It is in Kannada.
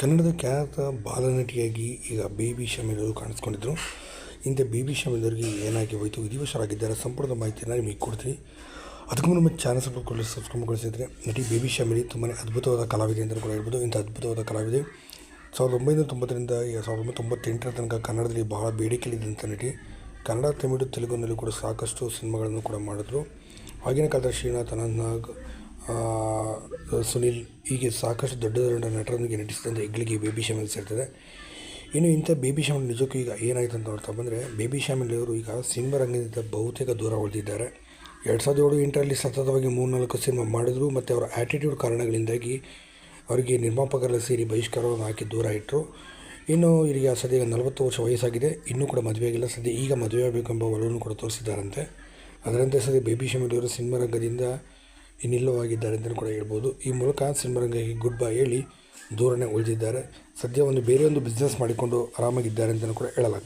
ಕನ್ನಡದ ಖ್ಯಾತ ಬಾಲನಟಿಯಾಗಿ ಈಗ ಬೇಬಿ ಶಮೀಲರು ಕಾಣಿಸ್ಕೊಂಡಿದ್ರು. ಇಂಥ ಬೇಬಿ ಶಮೀಲರಿಗೆ ಏನಾಗಿ ಹೋಯಿತು, ವಿಧಿವಶರಾಗಿದ್ದಾರೆ ಸಂಪೂರ್ಣ ಮಾಹಿತಿಯನ್ನು ನಿಮಗೆ ಕೊಡ್ತೀನಿ. ಅದಕ್ಕೂ ನಮ್ಮ ಚಾನಲ್ ಸಬ್ಸ್ಕ್ರೈಬ್ ಸಬ್ಸ್ಕ್ರೈಬ್ ಗೊಳಿಸಿದರೆ ನಟಿ ಬೇಬಿ ಶಮೀಲಿ ತುಂಬಾ ಅದ್ಭುತವಾದ ಕಲಾವಿದೆ ಅಂತ ಕೂಡ ಹೇಳ್ಬೋದು. ಇಂಥ ಅದ್ಭುತವಾದ ಕಲಾವಿದೆ. ಸಾವಿರದ ಒಂಬೈನೂರ ತೊಂಬತ್ತರಿಂದ ಸಾವಿರದ ಒಂಬೈನೂರ ತೊಂಬತ್ತೆಂಟರ ತನಕ ಕನ್ನಡದಲ್ಲಿ ಬಹಳ ಬೇಡಿಕೆಯಲ್ಲಿದ್ದಂಥ ನಟಿ. ಕನ್ನಡ, ತಮಿಳು ತೆಲುಗುನಲ್ಲಿ ಕೂಡ ಸಾಕಷ್ಟು ಸಿನಿಮಾಗಳನ್ನು ಕೂಡ ಮಾಡಿದ್ರು. ಆಗಿನ ಕಾಲದ ಶ್ರೀನಾಥ್, ಅನಂತನಾಗ್ ಸುನಿಲ್, ಹೀಗೆ ಸಾಕಷ್ಟು ದೊಡ್ಡ ದೊಡ್ಡ ನಟರೊಂದಿಗೆ ನಟಿಸಿದಂಥ ಹೆಗ್ಲಿಗೆ ಬೇಬಿ ಶ್ಯಾಮಿಲ್ ಸೇರ್ತದೆ. ಇನ್ನು ಇಂಥ ಬೇಬಿ ಶ್ಯಾಮಿಲ್ ನಿಜಕ್ಕೂ ಈಗ ಏನಾಯಿತು ಅಂತ ನೋಡ್ತಾ ಬಂದರೆ, ಬೇಬಿ ಶ್ಯಾಮಿಲ್ ಅವರು ಈಗ ಸಿನಿಮಾ ರಂಗದಿಂದ ಬಹುತೇಕ ದೂರ ಉಳಿದಿದ್ದಾರೆ. ಎರಡು ಸಾವಿರದ ಏಳು ಎಂಟರಲ್ಲಿ ಸತತವಾಗಿ ಮೂರ್ನಾಲ್ಕು ಸಿನಿಮಾ ಮಾಡಿದ್ರು, ಮತ್ತು ಅವರ ಆ್ಯಟಿಟ್ಯೂಡ್ ಕಾರಣಗಳಿಂದಾಗಿ ಅವರಿಗೆ ನಿರ್ಮಾಪಕರೆಲ್ಲ ಸೇರಿ ಬಹಿಷ್ಕಾರವನ್ನು ಹಾಕಿ ದೂರ ಇಟ್ಟರು ಇನ್ನು ಇವರಿಗೆ ಸದ್ಯ ನಲವತ್ತು ವರ್ಷ ವಯಸ್ಸಾಗಿದೆ, ಇನ್ನೂ ಕೂಡ ಮದುವೆ ಆಗಿಲ್ಲ. ಸದ್ಯ ಈಗ ಮದುವೆ ಆಗಬೇಕೆಂಬ ಒಲವನ್ನು ಕೂಡ ತೋರಿಸಿದ್ದಾರಂತೆ. ಅದರಂತೆ ಸದ್ಯ ಬೇಬಿ ಶಮೀಲ್ ಅವರು ಸಿನಿಮಾ ರಂಗದಿಂದ ಇನ್ನಿಲ್ಲವಾಗಿದ್ದಾರೆ ಅಂತಲೂ ಕೂಡ ಹೇಳ್ಬೋದು. ಈ ಮೂಲಕ ಸಿನಿಮಾರಂಗಕ್ಕೆ ಗುಡ್ ಬೈ ಹೇಳಿ ದೂರನೇ ಉಳಿದಿದ್ದಾರೆ. ಸದ್ಯ ಒಂದು ಬೇರೆ ಒಂದು ಬಿಸ್ನೆಸ್ ಮಾಡಿಕೊಂಡು ಆರಾಮಾಗಿದ್ದಾರೆ ಅಂತಲೂ ಕೂಡ ಹೇಳಲಾಗ್ತದೆ.